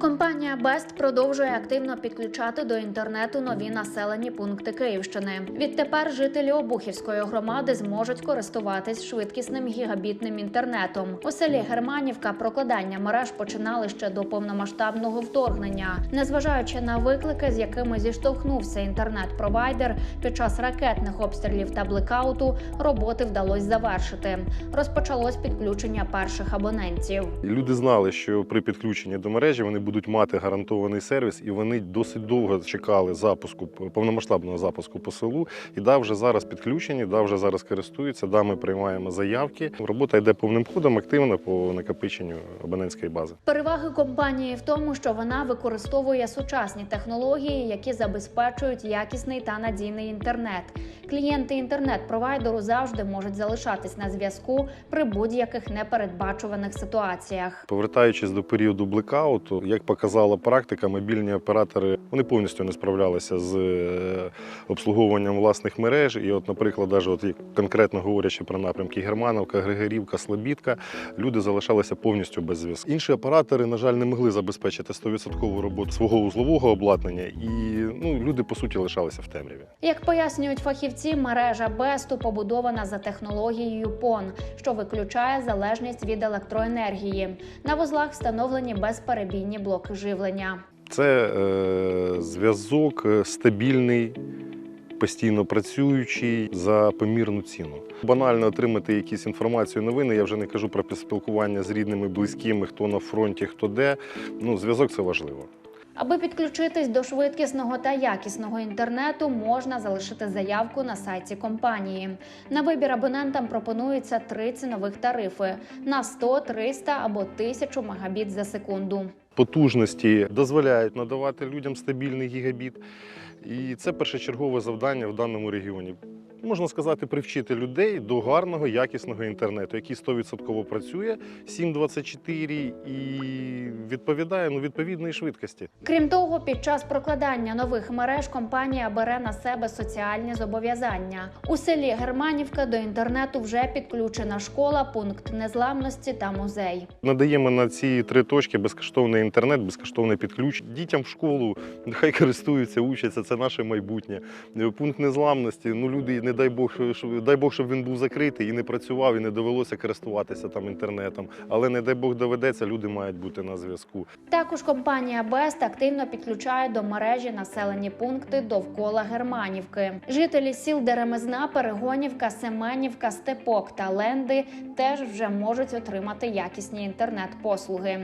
Компанія Бест продовжує активно підключати до інтернету нові населені пункти Київщини. Відтепер жителі Обухівської громади зможуть користуватись швидкісним гігабітним інтернетом. У селі Германівка прокладання мереж починали ще до повномасштабного вторгнення. Незважаючи на виклики, з якими зіштовхнувся інтернет-провайдер під час ракетних обстрілів та блекауту, роботи вдалося завершити. Розпочалось підключення перших абонентів. Люди знали, що при підключенні до мережі вони будуть мати гарантований сервіс, і вони досить довго чекали запуску повномасштабного запуску по селу. І да, вже зараз підключені, да, вже зараз користуються. Да, ми приймаємо заявки. Робота йде повним ходом активно по накопиченню абонентської бази. Переваги компанії в тому, що вона використовує сучасні технології, які забезпечують якісний та надійний інтернет. Клієнти інтернет-провайдеру завжди можуть залишатись на зв'язку при будь-яких непередбачуваних ситуаціях. Повертаючись до періоду блекауту, як показала практика, мобільні оператори вони повністю не справлялися з е, обслуговуванням власних мереж. І, от, наприклад, навіть от, конкретно говорячи про напрямки Германовка, Григорівка, Слобідка, люди залишалися повністю без зв'язку. Інші оператори, на жаль, не могли забезпечити 100% роботу свого узлового обладнання, і ну, люди по суті лишалися в темряві. Як пояснюють фахівці, мережа Бесту побудована за технологією PON, що виключає залежність від електроенергії. На вузлах встановлені безперебійні блоки живлення. Це е, зв'язок е, стабільний, постійно працюючий за помірну ціну. Банально отримати якісь інформацію, новини. Я вже не кажу про спілкування з рідними, близькими, хто на фронті, хто де. Ну, зв'язок це важливо. Аби підключитись до швидкісного та якісного інтернету, можна залишити заявку на сайті компанії. На вибір абонентам пропонується три цінових тарифи на 100, 300 або 1000 мегабіт за секунду. Потужності дозволяють надавати людям стабільний гігабіт. І це першочергове завдання в даному регіоні. Можна сказати, привчити людей до гарного, якісного інтернету, який 100% працює 7.24 і відповідає ну, відповідної швидкості. Крім того, під час прокладання нових мереж компанія бере на себе соціальні зобов'язання. У селі Германівка до інтернету вже підключена школа, пункт незламності та музей. Надаємо на ці три точки безкоштовний інтернет, безкоштовне підключення. Дітям в школу нехай користуються, учаться. Це наше майбутнє. Пункт незламності. Ну люди, не дай Бог, щоб дай Бог, щоб він був закритий і не працював, і не довелося користуватися там інтернетом. Але не дай Бог доведеться, люди мають бути на зв'язку. Також компанія Бест активно підключає до мережі населені пункти довкола Германівки. Жителі сіл Деремезна, Перегонівка, Семенівка, Степок та Ленди теж вже можуть отримати якісні інтернет-послуги.